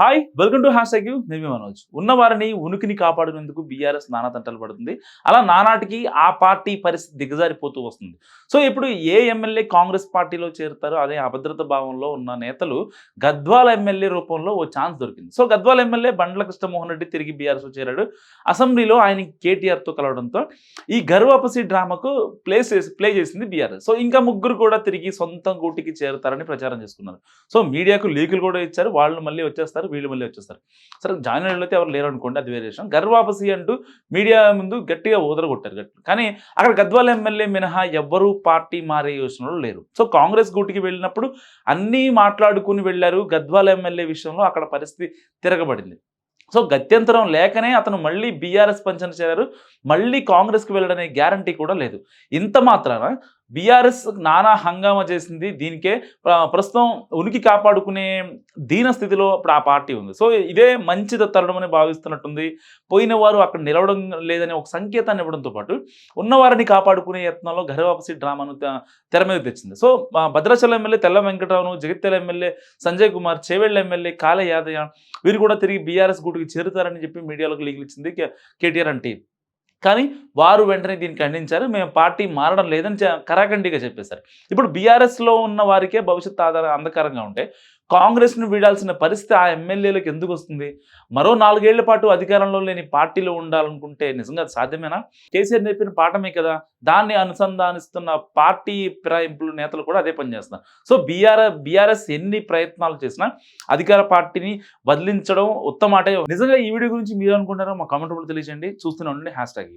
Hi welcome to hashtag నేను మనోజ్. ఉన్న వారిని ఉనికిని కాపాడుకునేందుకు బీఆర్ఎస్ నానా తంటలు పడుతుంది. అలా నానాటికి ఆ పార్టీ పరిస్థితి దిగజారిపోతూ వస్తుంది. సో ఇప్పుడు ఏ ఎమ్మెల్యే కాంగ్రెస్ పార్టీలో చేరుతారో అదే అభద్రత భావంలో ఉన్న నేతలు గద్వాల ఎమ్మెల్యే రూపంలో ఓ ఛాన్స్ దొరికింది. సో గద్వాల ఎమ్మెల్యే బండ్ల కృష్ణమోహన్ రెడ్డి తిరిగి బీఆర్ఎస్లో చేరాడు. అసెంబ్లీలో ఆయన కేటీఆర్తో కలవడంతో ఈ గర్వాపసి డ్రామాకు ప్లే చేసి ప్లే చేసింది బీఆర్ఎస్ సో ఇంకా ముగ్గురు కూడా తిరిగి సొంత గూటికి చేరుతారని ప్రచారం చేసుకున్నారు. సో మీడియాకు లీకులు కూడా ఇచ్చారు. వాళ్ళు మళ్ళీ వచ్చేస్తారు. వీళ్ళు మళ్ళీ వచ్చేస్తారు. సరే జాయిన్ అయిన అయితే ఎవరు లేరు అనుకోండి అది వేరే విషయం. గర్వాపసి అంటూ మీడియా ముందు గట్టిగా ఊదరగొట్టారు గట్టి కానీ అక్కడ గద్వాల ఎమ్మెల్యే మినహా ఎవ్వరూ పార్టీ మారే యోచనలో లేరు. సో కాంగ్రెస్ గూటికి వెళ్ళినప్పుడు అన్నీ మాట్లాడుకుని వెళ్ళారు గద్వాల ఎమ్మెల్యే విషయంలో అక్కడ పరిస్థితి తిరగబడింది. సో గత్యంతరం లేకనే అతను మళ్ళీ బీఆర్ఎస్ పంచన చేరారు. మళ్ళీ కాంగ్రెస్కి వెళ్ళడనే గ్యారంటీ కూడా లేదు. ఇంత మాత్రాన బీఆర్ఎస్ నానా హంగామా చేసింది. దీనికే ప్రస్తుతం ఉనికి కాపాడుకునే దీన స్థితిలో ఇప్పుడు ఆ పార్టీ ఉంది. సో ఇదే మంచి తరుణమని భావిస్తున్నట్టుంది. పోయిన వారు అక్కడ నిలవడం లేదనే ఒక సంకేతాన్ని ఇవ్వడంతో పాటు ఉన్నవారిని కాపాడుకునే యత్నంలో గర్వాపసి డ్రామాను తెర మీద తెచ్చింది. సో భద్రాచలం ఎమ్మెల్యే తెల్ల వెంకటరావును జగిత్యాల ఎమ్మెల్యే సంజయ్ కుమార్ చేవెళ్ళ ఎమ్మెల్యే కాళ యాదయ్య వీరు కూడా తిరిగి బీఆర్ఎస్ గుడికి చేరుతారని చెప్పి మీడియాలోకి లీకులు ఇచ్చింది కేటీఆర్ అంటే కానీ వారు వెంటనే దీన్ని ఖండించారు. మేము పార్టీ మారడం లేదని కరాఖండిగా చెప్పేశారు. ఇప్పుడు బీఆర్ఎస్లో ఉన్న వారికే భవిష్యత్ ఆధార అంధకారంగా ఉంటే కాంగ్రెస్ను వీడాల్సిన పరిస్థితి ఆ ఎమ్మెల్యేలకు ఎందుకు వస్తుంది? మరో నాలుగేళ్ళ పాటు అధికారంలో లేని పార్టీలో ఉండాలనుకుంటే నిజంగా అది సాధ్యమేనా? కేసీఆర్ నేర్పిన పాఠమే కదా? దాన్ని అనుసంధానిస్తున్న పార్టీ ఫిరాయింపులు నేతలు కూడా అదే పనిచేస్తున్నారు సో బీఆర్ బీఆర్ఎస్ ఎన్ని ప్రయత్నాలు చేసినా అధికార పార్టీని వదిలించడం ఉత్తమాటే నిజంగా ఈ వీడియో గురించి మీరు అనుకుంటారో మా కామెంట్ కూడా తెలియజేయండి. చూస్తూనే ఉండండి. Hash tag